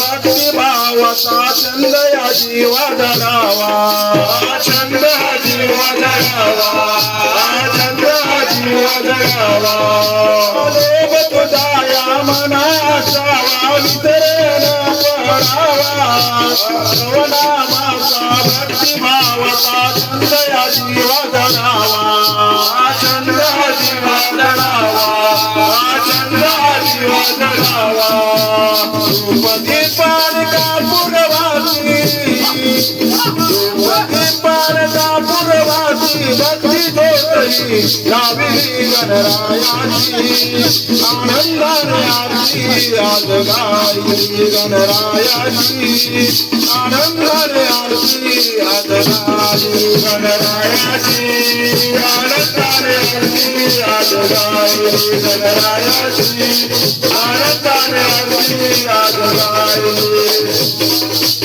भक्ती भावाचा छंद या जीवा धरावा छंद हा जीवा धरावा छंद हा जीवा धरावा लोभ तुझा या मना वा विसर पडावा तव भक्ती भावाचा छंद या जीवा धरावा छंद रूपती पान भक्ती गणरायाची आनंदाने आरती आज गाई गणरायाची आनंदाने आरती आज गाई गणरायाची आनंदाने आरती आज गाई गणरायाची आनंदाने आरती आज गाई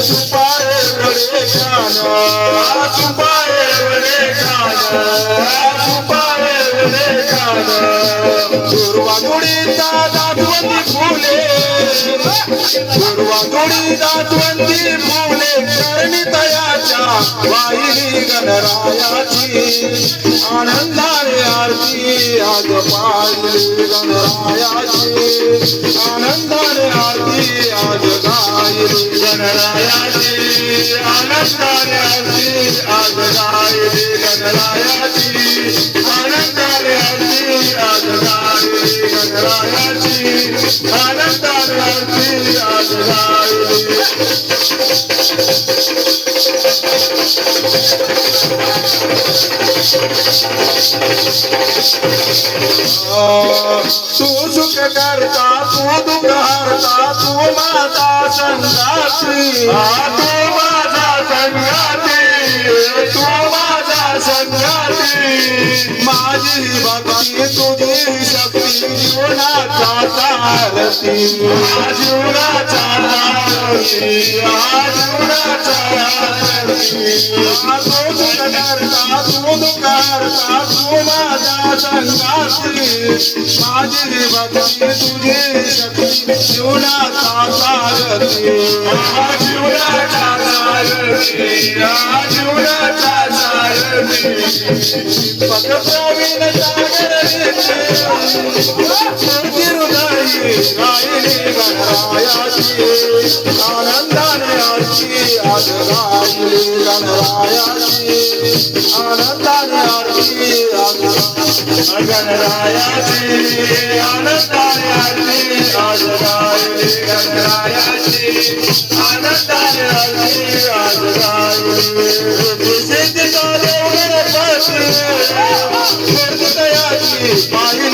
रूप दुर्वा दुडीचा फुले. फुले. करणी तयाच्या गणरायाची. आनंदाने आरती आज पाहिली गणरायाची. आनंदाने आरती आज गायली गणरायाची. आनंदाने आरती आज गायली गणरायाची. आनंदाने गणरायाची आज तू सुख करता तू दुःख हरता तू माझा संगाती तू माझा संगाती तू माझा संगाती माज ही बो न चा सारथी तू सुख करता तू दुःख हरता तू माझा संगाती माझी भक्ती तुझी शक्ती जीवनाचा सारथी जीवनाचा सारथी जीवनाचा सारथी पग प्रवीण सागर मूर्ती हृदयी गायली गणरायाची आनंदाने आरती आज गायली गणरायाची आनंदाने आरती आज गणरायाची आनंदाने आरती आज गायली गणरायाची आनंदाने आरती आज